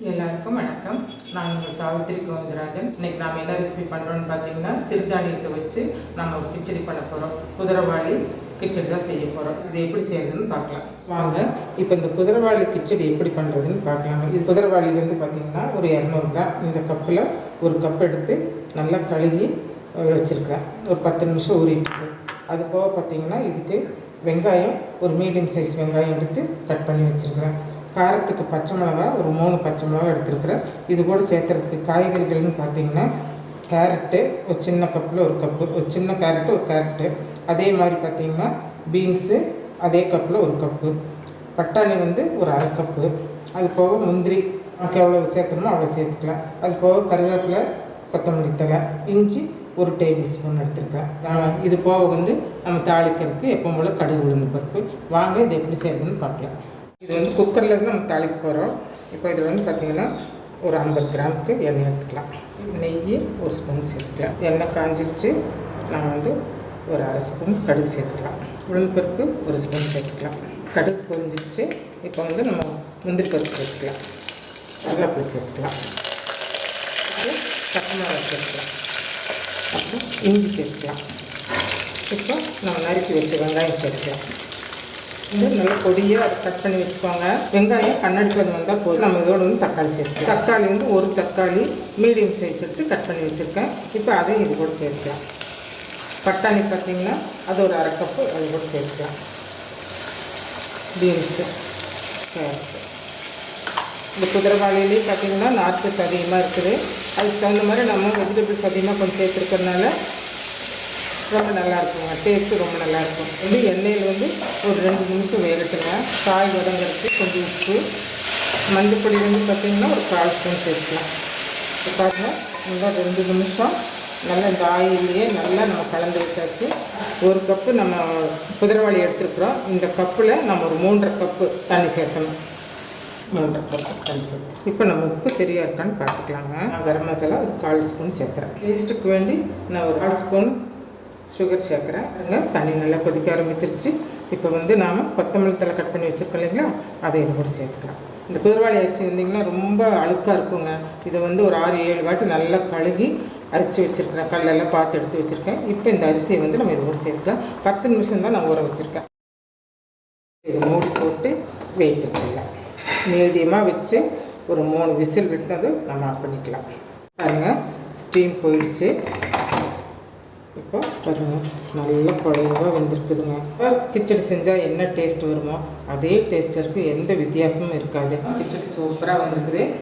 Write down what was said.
எல்லாருக்கும் வணக்கம். நான் உங்கள் சாவித்திரி கோவிந்தராஜன். இன்னைக்கு நாம் என்ன ரெசிபி பண்ணுறோன்னு பார்த்தீங்கன்னா சிறுதானியத்தை வச்சு நம்ம கிச்சடி பண்ண போகிறோம் குதிரைவாளி கிச்சடி தான் செய்ய போகிறோம் இது எப்படி செய்யறதுன்னு பார்க்கலாம் வாங்க இப்போ இந்த குதிரைவாளி கிச்சடி எப்படி பண்ணுறதுன்னு பார்க்கலாம் இது குதிரைவாளி வந்து பார்த்தீங்கன்னா ஒரு இரநூறு கிராம். இந்த கப்பில் ஒரு கப் எடுத்து நல்லா கழுகி வச்சுருக்கேன் ஒரு பத்து நிமிஷம் ஊறிட்டு அது போக பார்த்தீங்கன்னா இதுக்கு வெங்காயம் ஒரு மீடியம் சைஸ் வெங்காயம் எடுத்து கட் பண்ணி வச்சுருக்கிறேன். காரத்துக்கு பச்சை மிளகா ஒரு மூணு பச்சை மிளகா எடுத்துருக்குறேன். இது கூட சேர்த்துறதுக்கு காய்கறிகள்னு பார்த்தீங்கன்னா கேரட்டு ஒரு சின்ன கப்பில் ஒரு கப்பு ஒரு சின்ன கேரட்டு ஒரு கேரட்டு. அதே மாதிரி பார்த்தீங்கன்னா பீன்ஸு அதே கப்பில் ஒரு கப்பு. பட்டாணி வந்து ஒரு அரை கப்பு. அது போக முந்திரி நமக்கு எவ்வளோ சேர்த்தணுமோ அவ்வளோ சேர்த்துக்கலாம். அது போக கருவேப்பிலை கொத்தமல்லி தலை இஞ்சி ஒரு டேபிள் ஸ்பூன் எடுத்துருக்கேன். இது போக வந்து நம்ம தாளிக்கிறதுக்கு எப்பவும் போல் கடுகு உளுந்து பருப்பு. வாங்க இது எப்படி செய்யறதுன்னு பார்க்கலாம். இது வந்து குக்கரில் இருந்து நம்ம தாளிக்க போகிறோம் இப்போ இதில் வந்து பார்த்திங்கன்னா ஒரு ஐம்பது கிராமுக்கு எண்ணெய் எடுத்துக்கலாம். நெய் ஒரு ஸ்பூன் சேர்த்துக்கலாம். எண்ணெய் காஞ்சிருச்சு நம்ம வந்து ஒரு அரை ஸ்பூன் கடுகு சேர்த்துக்கலாம். உளுந்தப்பருப்பு ஒரு ஸ்பூன் சேர்த்துக்கலாம். கடுகு பொரிஞ்சிச்சு இப்போ வந்து நம்ம முந்திரி பருப்பு சேர்த்துக்கலாம். கடலைப்பூ சேர்த்துக்கலாம். அப்புறம் பச்சை சேர்த்துக்கலாம். அப்புறம் இஞ்சி சேர்த்துக்கலாம். இப்போ நம்ம நறுக்கி வச்ச வெங்காயம் சேர்த்துக்கலாம். இது நல்லா பொடியாக கட் பண்ணி வச்சுக்கோங்க. வெங்காயம் கண்ணடிப்பது வந்தால் போதும். நம்ம இதோட வந்து தக்காளி சேர்த்துக்கலாம். தக்காளி வந்து ஒரு தக்காளி மீடியம் சைஸ் எடுத்து கட் பண்ணி வச்சுருக்கேன். இப்போ அதையும் இது கூட சேர்த்துக்கலாம். பட்டாணி பார்த்தீங்கன்னா அது ஒரு அரை கப்பு அது கூட சேர்த்துக்கலாம். பீன்ஸு கேரட்டு இந்த குதிரைவாளிலேயே பார்த்தீங்கன்னா நாற்று அதிகமாக இருக்குது. அதுக்கு தகுந்த மாதிரி நம்ம வெஜிடபிள்ஸ் அதிகமாக கொஞ்சம் சேர்த்துருக்கறனால ரொம்ப நல்லா இருக்குங்க டேஸ்ட்டு ரொம்ப நல்லா இருக்கும் வந்து எண்ணெயில் வந்து ஒரு ரெண்டு நிமிஷம் வேகட்டுங்க. காய் வதங்கிறதுக்கு கொஞ்சம் உப்பு. மஞ்சப்பொடி வந்து பார்த்திங்கன்னா ஒரு கால் ஸ்பூன் சேர்த்துக்கலாம். இப்போ நல்லா ரெண்டு நிமிஷம் நல்லா இந்த ஆயிலேயே நல்லா நம்ம கலந்து வச்சாச்சு ஒரு கப்பு நம்ம குதிரைவாளி எடுத்துருக்குறோம். இந்த கப்பில் நம்ம ஒரு மூன்றரை கப்பு தண்ணி சேர்க்கணும். மூன்றரை கப்பு தண்ணி சேர்த்து. இப்போ நம்ம உப்பு சரியாக இருக்கான்னு பார்த்துக்கலாங்க. நான் கரம் மசாலா ஒரு கால் ஸ்பூன் சேர்க்குறேன். டேஸ்ட்டுக்கு வேண்டி நான் ஒரு கால் ஸ்பூன் சுகர் சேர்க்குறேன் பாருங்க, தண்ணி நல்லா கொதிக்க ஆரம்பிச்சிருச்சு. இப்போ வந்து நாம் கொத்தமல்லி தலை கட் பண்ணி வச்சுருக்கோம் இல்லைங்களா? அதை இது கூட சேர்த்துக்கலாம். இந்த குதிரவாளி அரிசி வந்தீங்கன்னா ரொம்ப அழுக்காக இருக்குங்க. இதை வந்து ஒரு ஆறு ஏழு வாட்டி நல்லா கழுகி அரிச்சு வச்சுருக்கிறேன். கல்லெல்லாம் பார்த்து எடுத்து வச்சுருக்கேன். இப்போ இந்த அரிசியை வந்து நம்ம இது ஊற சேர்த்துக்கலாம். பத்து நிமிஷம் தான் நான் ஊற வச்சுருக்கேன். இது மூடி போட்டு வெயிட் வச்சிடலாம். மீடியமாக வச்சு ஒரு மூணு விசில் விட்டது நம்ம ஆஃப் பண்ணிக்கலாம். பாருங்கள் ஸ்டீம் போயிடுச்சு. இப்போ பாருங்க நல்ல குழைவாக வந்திருக்குதுங்க. இப்போ கிச்சடி செஞ்சால் என்ன டேஸ்ட் வருமோ அதே டேஸ்ட்டில் இருக்குது எந்த வித்தியாசமும் இருக்காது. கிச்சடி சூப்பராக வந்திருக்குது.